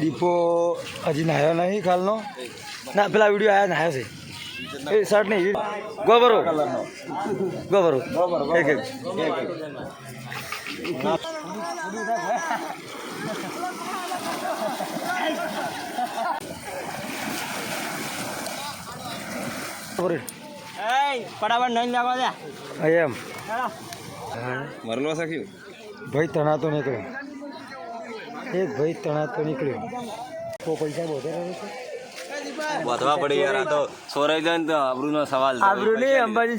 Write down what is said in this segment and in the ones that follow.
દીપો હજી નાહ્યો નહીં કાલનો. ના પેલા વીડિયો આવ્યા નાહ્યો છે. એ શર્ટ નહીં ગોબરો ગોબરો એક એક. ફટાફટ નહીં લાગવા દે. એમ. મરલો શક્યું ભાઈ તણાતો નીકળ્યો એક ભાઈ તણાતો નીકળ્યો તો પૈસા બધે રહે વધવા પડી યાર આ તો સોરાઈ જાય ને તો આબરૂનો સવાલ છે. આબરૂ નહીં અંબાજી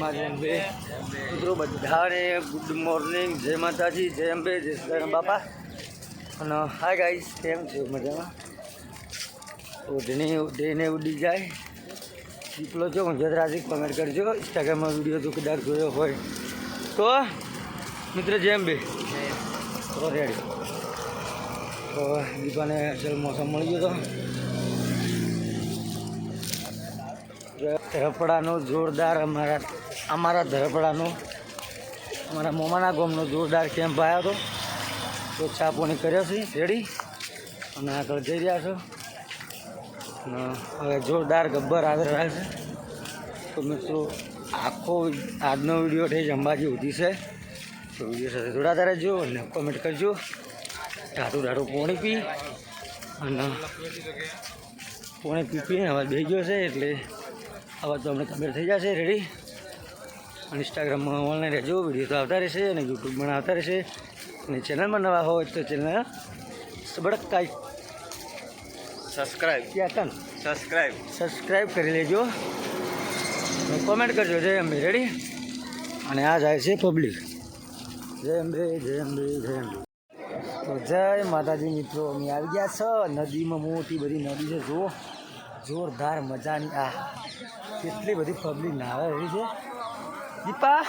અંબે બોલ મિત્રો બધાને ગુડ મોર્નિંગ જય માતાજી, જય અંબે, જય શ્રી બાપા. અને હા ગાઈસ કેમ છો? મજામાં? ઉડની ઉડીને ઉડી જાય દીપલો છો ગુજરાતરાજી કમેન્ટ કરજો. ઇન્સ્ટાગ્રામમાં વીડિયો તો કદાચ જોયો હોય તો. મિત્ર, જય અંબે. તો રેડી તો દીપાને અસલ મોસમ મળી ગયો તો. ધરપડાનો જોરદાર અમારા અમારા ધરપડાનો, અમારા મોમાના ગામનો જોરદાર કેમ્પ આવ્યો હતો. તો પાણી કર્યો છે, રેડી? અને આગળ જઈ રહ્યા છો. અને હવે જોરદાર ગબ્બર આગળ રહ્યા છે. તો મિત્રો, આખો આજનો વીડિયો થઈ જ અંબાજી ઉધી છે. તો વીડિયો સાથે જોડાતા રહેજો અને કોમેન્ટ કરજો. ઢાટું ઢાટું પોણી પી. અને પોણી પી પીને હવે બે ગયો છે, એટલે હવે તો અમને કમ્પ્લીટ થઈ જશે રેડી અને ઇન્સ્ટાગ્રામમાં ઓનલાઈન રહેજો વીડિયો તો આવતા રહેશે અને યુટ્યુબમાં આવતા રહેશે. અને ચેનલમાં નવા હોય તો ચેનલ સબડક કાંઈ સબસ્ક્રાઇબ ક્યાં સબસ્ક્રાઈબ સબસ્ક્રાઈબ કરી લેજો. અને કોમેન્ટ કરજો જય અંબે. રેડી અને આ જાય છે પબ્લિક જય અંબે જય અંબે જય અંબે. તો જય માતાજી મિત્રો અમે આવી ગયા છો નદીમાં મોટી બધી નદી છે. જુઓ જોરદાર મજાની આ કેટલી બધી પબ્લિક નાવે એવી છે. દીપા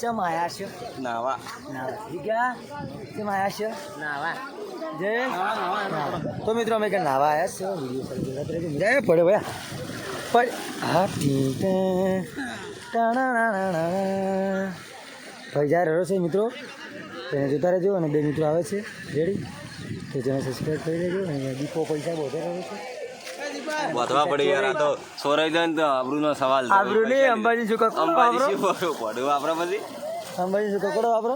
ચમ આયા છો? નાવા. નાવા. દીકા ચમ આયા છો? નાવા. જય. તો મિત્રો અમે કે નાવા આવ્યા છે વીડિયો પર જોતા રહેજો. મજા આવે પડે ભયા પડ. હા ઠીક ભાઈ જ્યારે રહ્યો છે મિત્રો તેને જોતા રહેજો અને બે મિત્રો આવે છે. રેડી તો તેને સબસ્ક્રાઈબ કરી લેજો અને દીપો પૈસા બધે રહ્યો છે. વધવા પડી યાર આ તો સોરાઈ જાય ને તો આબરૂનો સવાલ છે. આબરૂ નહીં અંબાજી શું કકડો અંબાજી શું પડ્યું વાપરો પછી. અંબાજી શું કકડો વાપરો.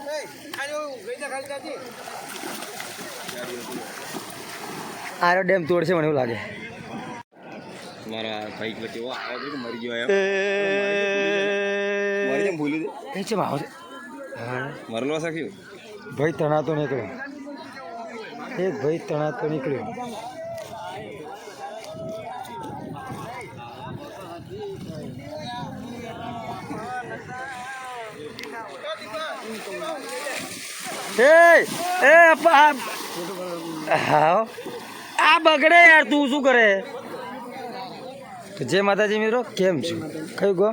આરો ડેમ તોડશે મને એવું લાગે. મારા ભાઈ કે એવો આવ્યો હતો મરી ગયો એમ. મરી જેમ ભૂલી દે કઈ છે? ભાવ મરલો શક્યું ભાઈ તણાતો નીકળ્યો. એક ભાઈ તણાતો નીકળ્યો. એ એ હા આ બગડે યાર તું શું કરે? જય માતાજી મિત્રો, કેમ છો? કયું ગો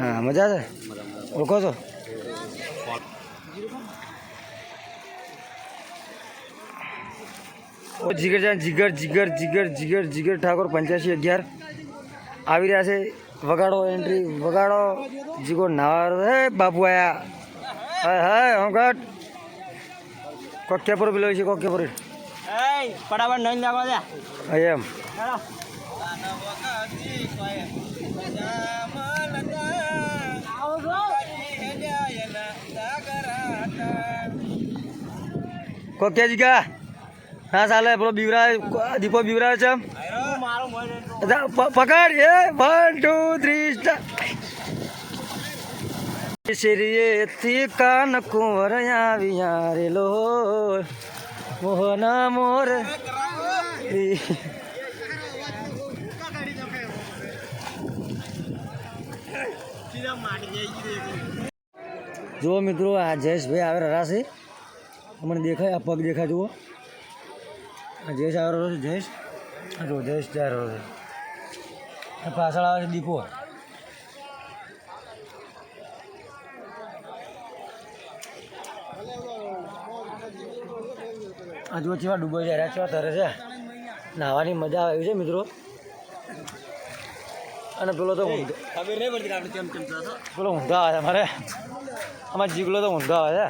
હા, મજા છે? ઓળખો છો? જીગર જાન, જીગર જીગર જીગર જીગર જીગર ઠાકોર, પંચ્યાસી અગિયાર. આવી રહ્યા છે વગાડો એન્ટ્રી વગાડો. જીગો નાવા હે, બાપુ આયા. હાય હાય હોંગટ કોક્યા પર પેલો છે કોક્યા પર ફટાફટ નહીં લાગવા દે એમ કોક્યા જીગા હા ચાલે પેલો બીવરા દીપો બીવરા છે પકડ એ વન ટુ થ્રી સ્ટાર શ્રીએથી કાન કુંવર આવ્યા રે લો મોહના મોર. જુઓ મિત્રો, આ જયેશભાઈ આવે રહ્યા છે. તમને દેખાય, આ પગ દેખાય, જુઓ. આ જયેશ આવે રહ્યો છે, જયેશ. જો જયેશ જાય રહ્યો છે. પાછળ આવે છે દીપો. આ જો કેવા ડૂબો છે કેવા તરે છે. નાહવાની મજા આવે એવી છે મિત્રો. અને પેલો તો કે પેલો ઊંધો આવે મારે આમાં જીગલો તો ઊંધો આવે છે.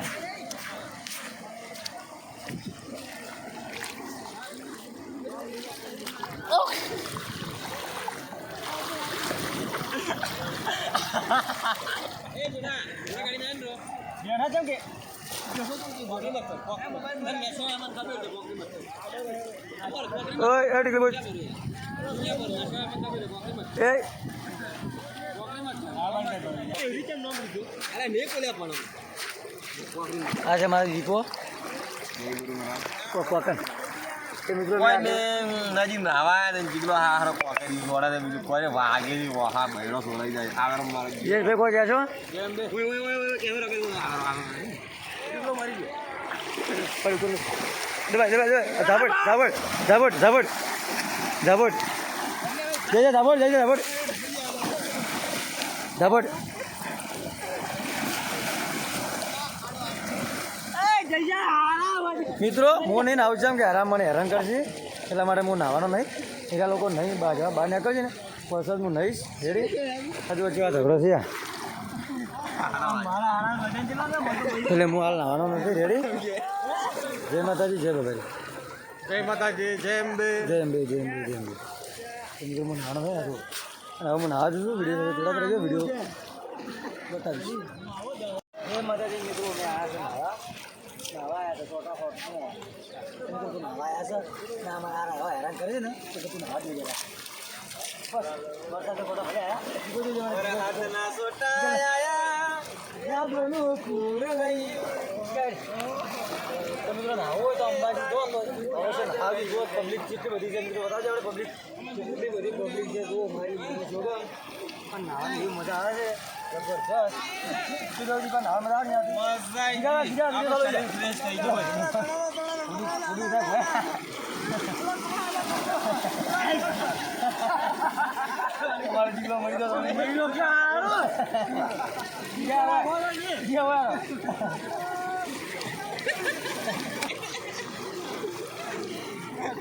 કે એ એ અરે મેં કોલ્યા પણ આ છે મારો દીપો કોકન એ મિત્રો ને નજી નાવા ને જીગલો હારો પોકેટ દોડા ને બીજું કોઈ વાગે ની વહા જાય. આગળ મારે ભાઈ કોઈ છો? ઓય ઓય ગયો? પડ કરી દબાઈ દબાઈ દબાઈ ધાબડ ધાબડ ધાબડ ધાબડ ધાબડ જઈ જય ધાબડ જઈ જય ધાબડ ધાબડ મિત્રો હું નહીં નાવું છું કે આરામ મને હેરાન કરશે. એટલા માટે હું નહાવાનો નહીં. એટલા લોકો નહીં બહાર જવા બહાર નીકળશે ને. વરસાદ હું નહીશ રેડી. હજુ વચ્ચે ઝઘડો છે. આ. એટલે હું હાલ નાવાનો નથી રેડી જય માતાજી જય બાબાજી. જય માતાજી જય અંબે. જય અંબે જય અંબે જય અંબે. તમે મિત્રો હું નાનો થાય હતું અને હવે મને જઉં છું વીડિયો જોડા રહેજો વીડિયો બતાવીશ. જય માતાજી મિત્રો મેં આવ્યા છે નાવા નાવા આવ્યા છોટા હોટમાં નું તું નાવા છે ના મારા નાવા હેરાન કરે છે ને તો તું નાવા જ નહીં જતા બસ વરસાદ તો ભલે બધું જવાનું હાથના સોટા આયા યાદનું કુળ ગઈ તમે મિત્રો નાવો તો અંબાજી જો અવશ્ય નાવી જો પબ્લિક કેટલી બધી છે મિત્રો બતાવજો આપણે પબ્લિક મજા આવે છે તો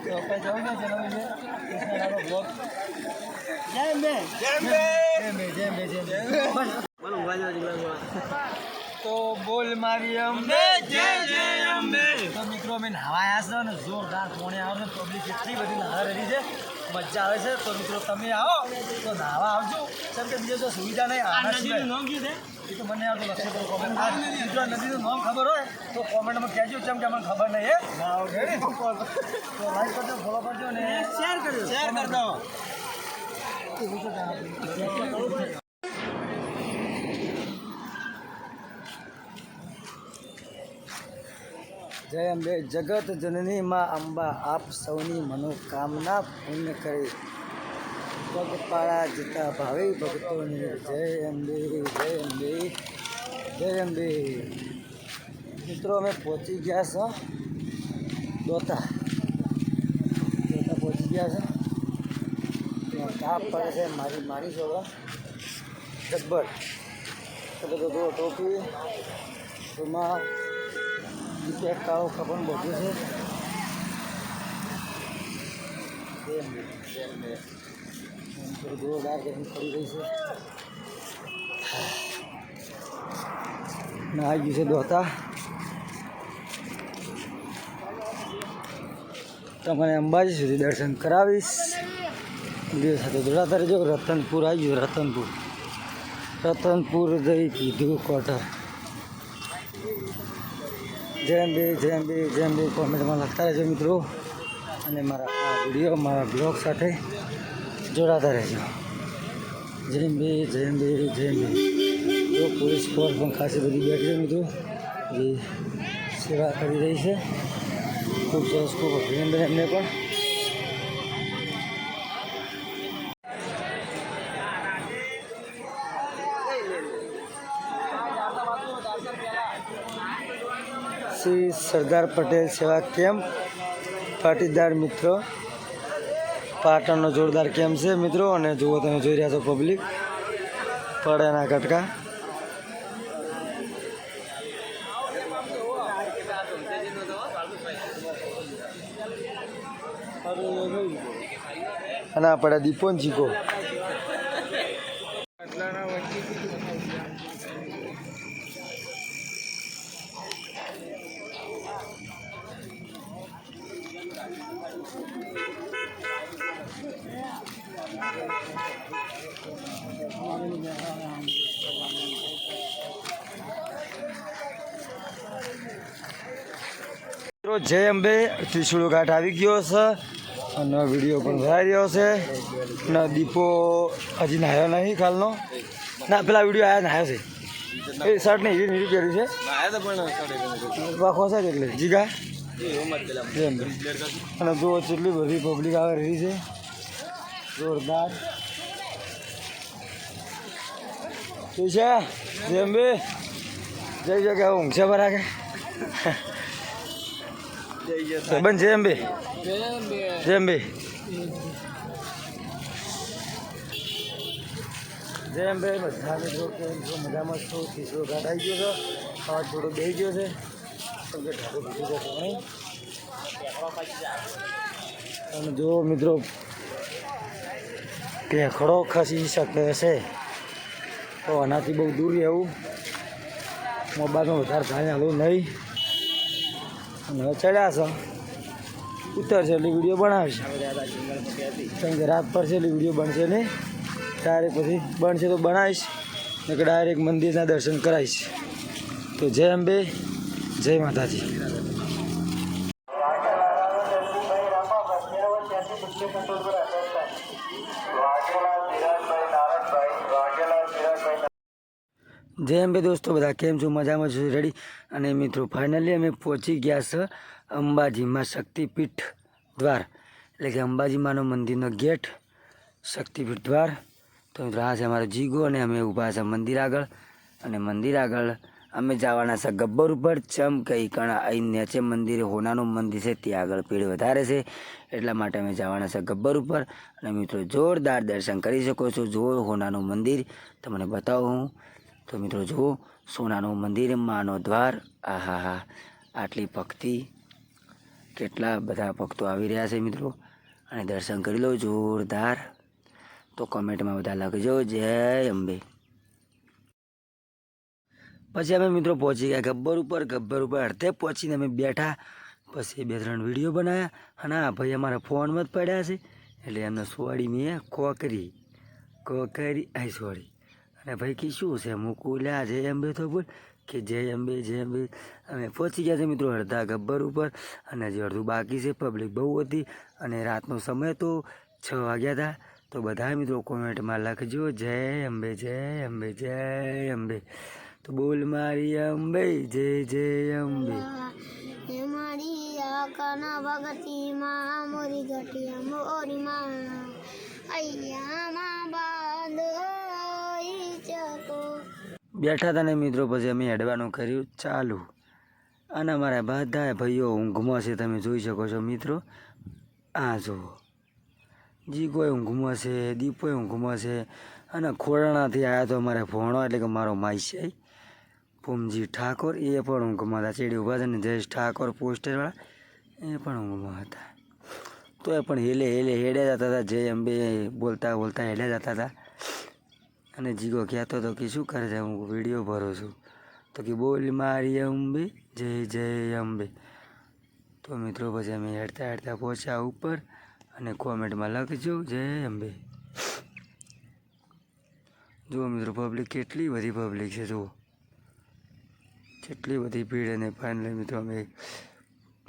આપણે જવું છે બ્લોગ. જય. જય જય જય જેવા બોલ મારી અમને જય જય અંબે તો મિત્રો અમે નાવા છે ને જોરદાર પોણે આવે પબ્લિક એટલી બધી નાવા રહી છે મજા આવે છે. તો મિત્રો તમે આવો. તો નાવા આવજો. કેમ કે બીજો તો સુવિધા નહીં. સિવાય. નામ કયું છે? એ તો મને આવતો લખી દો કોમેન્ટ મિત્રો નદીનું નામ ખબર હોય તો કોમેન્ટમાં કહેજો. કેમ કે મને ખબર નહીં હે? Ready? તો લાઈક કરજો ફોલો કરજો ને શેર કરજો. શેર કર જય અંબે. જગત જનની માં અંબા, આપ સૌની મનોકામના પૂર્ણ કરે. પગપાળા જતા ભાવે ભક્તોને જય અંબે જય અંબે જય અંબે. મિત્રો, અમે પહોંચી ગયા છો દોતા. દોતા પહોંચી ગયા છે. તાપ પડે છે મારી મારી છોકરા. જબ્બર. ટોપી. એમાં એક કાળો ખબર બધું છે. બે, પડી રહી છે. ના આવી ગયું છે દોતા. તમને અંબાજી સુધી દર્શન કરાવીશ. વીડિયો સાથે જોડાતા રહેજો. રતનપુર આવી ગયું રતનપુર. રતનપુર જઈ કીધું ક્વાર્ટર જય અંબે જય અંબે જય અંબે કોમેન્ટમાં લખતા રહેજો મિત્રો. અને મારા આ વીડિયો, મારા બ્લોગ સાથે જોડાતા રહેજો. જય અંબે જય અંબે જય અંબે. તો પોલીસ ફોર્સ પણ ખાસી બધી બેઠી મિત્રો, જે સેવા કરી રહી છે. ખૂબ સરસ, ખૂબ અભિનંદન એમને પણ. સરદાર પટેલ સેવા કેમ્પ. પાટીદાર મિત્રો, પાટણનો જોરદાર કેમ્પ છે મિત્રો, અને જુઓ તમે જોઈ રહ્યા છો પબ્લિક. પડેના કટકા. અને આ પડે દીપોન ચીકો જય અંબે. ત્રિશુળ ઘાટ આવી ગયો છે. અને વીડિયો પણ ભરાઈ રહ્યો છે. અને દીપો હજી નાહ્યો નહીં કાલનો. ના, પેલા વીડિયો આવ્યા નાહ્યો છે. એ શર્ટ નહીં હીરી પહેર્યું છે. આયા વાખો છે એટલે. જીગા. અને જુઓ કેટલી બધી પબ્લિક આવે રહી છે. જોરદાર. છે. જય અંબે. જય કે ઊંઘ છે બરા કે જેમ અંબે. જય અંબે. જય અંબે, બધાને જો કેમ છો મજામાં છો તીસરો ઘાટ આવી ગયો છે અવાજ થોડો બેસી ગયો છે. નહીં અને જો મિત્રો પેખડો ખસી શકે છે. તો આનાથી બહુ દૂર રહેવું. મોબાઈલમાં વધારે ધ્યાન હાલવું નહીં. અને હવે ચડ્યા છે. ઉતરશે એટલે વીડિયો બનાવશે. કારણ કે રાત પડશે એટલે વીડિયો બનશે નહીં. ડાયરેક્ટ પછી બનશે તો બનાવીશ. ને ડાયરેક્ટ મંદિરના દર્શન કરાવીશ. તો જય અંબે, જય માતાજી. જય અંબે દોસ્તો, બધા કેમ છો? મજામાં છું? રેડી અને મિત્રો ફાઇનલી અમે પહોંચી ગયા છે અંબાજીમાં શક્તિપીઠ દ્વાર. એટલે કે અંબાજીમાંનો મંદિરનો ગેટ, શક્તિપીઠ દ્વાર. તો મિત્રો, આ છે અમારો જીગો અને અમે ઊભા છે મંદિર આગળ. અને મંદિર આગળ અમે જવાના છે ગબ્બર ઉપર, ચમ કઈ કણ અહીં નેચે મંદિર, હોનાનું મંદિર છે, ત્યાં આગળ ભીડ વધારે છે. એટલા માટે અમે જવાના છે ગબ્બર ઉપર. અને મિત્રો, જોરદાર દર્શન કરી શકો છો જો હોનાનું મંદિર. તમને બતાવું હું. તો મિત્રો જુઓ, સોનાનું મંદિર, માનો દ્વાર. આહા હા આટલી ભક્તિ. કેટલા બધા ભક્તો આવી રહ્યા છે મિત્રો. અને દર્શન કરી લો, જોરદાર. તો કમેન્ટમાં બધા લખજો, જય અંબે. પછી અમે મિત્રો પહોંચી ગયા ગબ્બર ઉપર. ગબ્બર ઉપર અડધે પહોંચીને અમે બેઠા. પછી બે ત્રણ વીડિયો બનાવ્યા અને આ ભાઈ અમારા ફોનમાં જ પડ્યા છે. એટલે એમને સોડી મેં કોકરી. કોકરી આ સોડી અને ભાઈ કે શું છે? મૂકું જય અંબે તો બોલ કે જય અંબે જય અંબે. અમે પહોંચી ગયા છે મિત્રો અડધા ગબ્બર ઉપર અને હજી અડધું બાકી છે પબ્લિક બહુ હતી અને રાતનો સમય તો છ વાગ્યા હતા. તો બધા મિત્રો કોમેન્ટમાં લખજો, જય અંબે જય અંબે જય અંબે. તો બોલ મારી અંબે, જય જય અંબે. મારી મોરી ઘટિયા અયા અહીંયામાં બેઠા હતા ને મિત્રો, પછી અમે હેડવાનું કર્યું. ચાલુ. અને અમારા બધા ભાઈઓ ઊંઘમાં છે, તમે જોઈ શકો છો મિત્રો. આ જુઓ. જીગોય ઊંઘમાં છે, દીપોય ઊંઘમાં છે. અને ખોરણાથી આવ્યા તો અમારે ભોણો, એટલે કે મારો માઈસાઈ પૂમજી ઠાકોર, એ પણ ઊંઘમાં હતા. ચેડી ઊભા છે ને, જયેશ ઠાકોર પોસ્ટરવાળા, એ પણ ઊંઘમાં હતા. તો એ પણ હેલે હેલે હેડ્યા જતા હતા જય અંબે બોલતા બોલતા હેડ્યા જતા હતા. અને જીગો કહેતો હતો કે શું કરે છે? હું વીડિયો ભરું છું. તો કે બોલ મારી અંબે, જય જય અંબે. તો મિત્રો પછી અમે હેડતા હેડતા પહોંચ્યા ઉપર અને કોમેન્ટમાં લખજો, જય અંબે. જુઓ મિત્રો પબ્લિક કેટલી બધી પબ્લિક છે, જુઓ. કેટલી બધી ભીડ અને ફાઇનલી મિત્રો અમે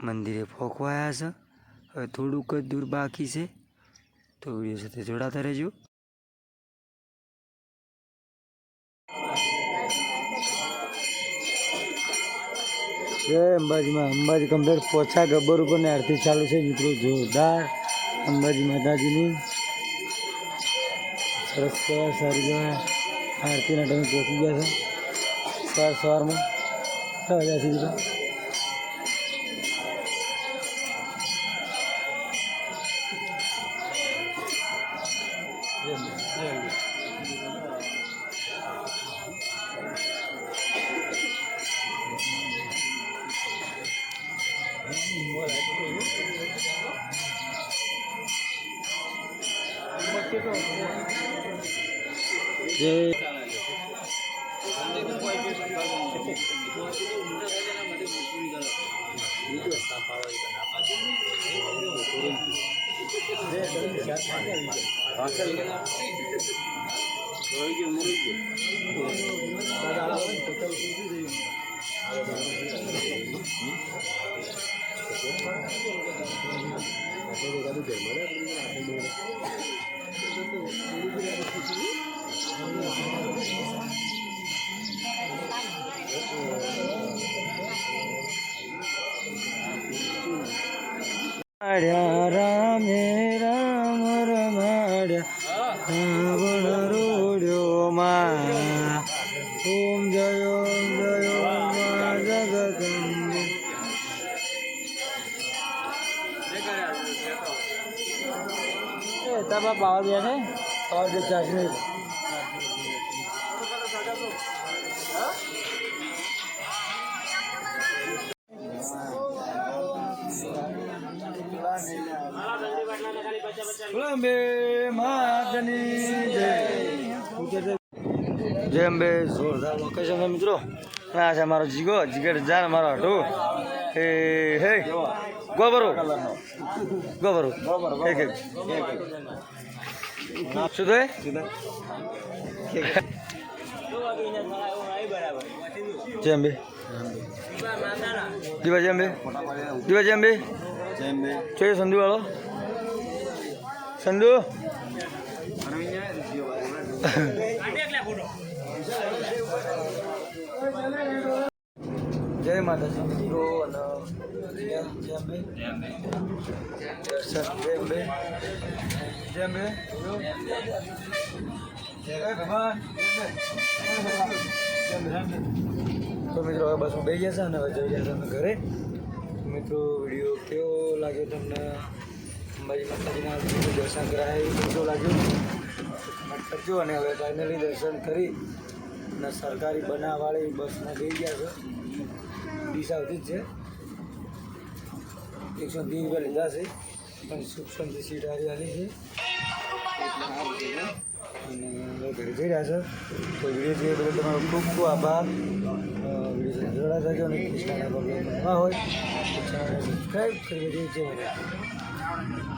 મંદિરે ફોંકવાયા છે. હવે થોડુંક જ દૂર બાકી છે. તો વીડિયો સાથે જોડાતા રહેજો. જય અંબાજીમાં, અંબાજી કમ્પ્લેટ પોછા ગબ્બર ઉપરની આરતી ચાલુ છે, મિત્રો, જોરદાર. અંબાજી માતાજીની સરસ કહેવાય, સારી કહેવાય. આરતીના ટાઈમે પહોંચી ગયા છે. સવાર સવારમાં છ વાગ્યા સુધી તો જય રમાડ્યા રામે Hare Rama. એ તારા પાવા દે ને પાવા દે ચાસણી અંબે માતની જય. જય અંબે જોરદાર લોકેશન છે મિત્રો. આ છે મારો જીગો જીગર જાન મારો હટુ હે હે ગોબરો. ગોબરો. એક એક. શું થાય? જય અંબે દીવા જય અંબે દીવા જય અંબે જોઈએ સંધુ વાળો. સંધુ. જય માતાજી. મિત્રો અને તો મિત્રો હવે બસ બે ગયા છે અને હવે જઈ ગયા છે અમે ઘરે. મિત્રો વીડિયો કેવો લાગ્યો તમને? અંબાજી માતાજીના દર્શન કરાય કેવો લાગ્યો? અને હવે ફાઇનલી દર્શન કરી અને સરકારી બનાવવાળી બસમાં જઈ ગયા છે. ડીસા સુધી જ છે. એકસો ત્રીસ રૂપિયા લીધા છે પણ સુખ શાંતિ સીટ આવી આવી છે અને ઘરે જઈ રહ્યા છે. તો વીડિયો જોઈએ બદલ તમારો ખૂબ ખૂબ આભાર. વીડિયો જોડાતા થજો અને કૃષ્ણના પ્રોબ્લેમ હોય તો ચેનલને સબસ્ક્રાઈબ કરી દેજો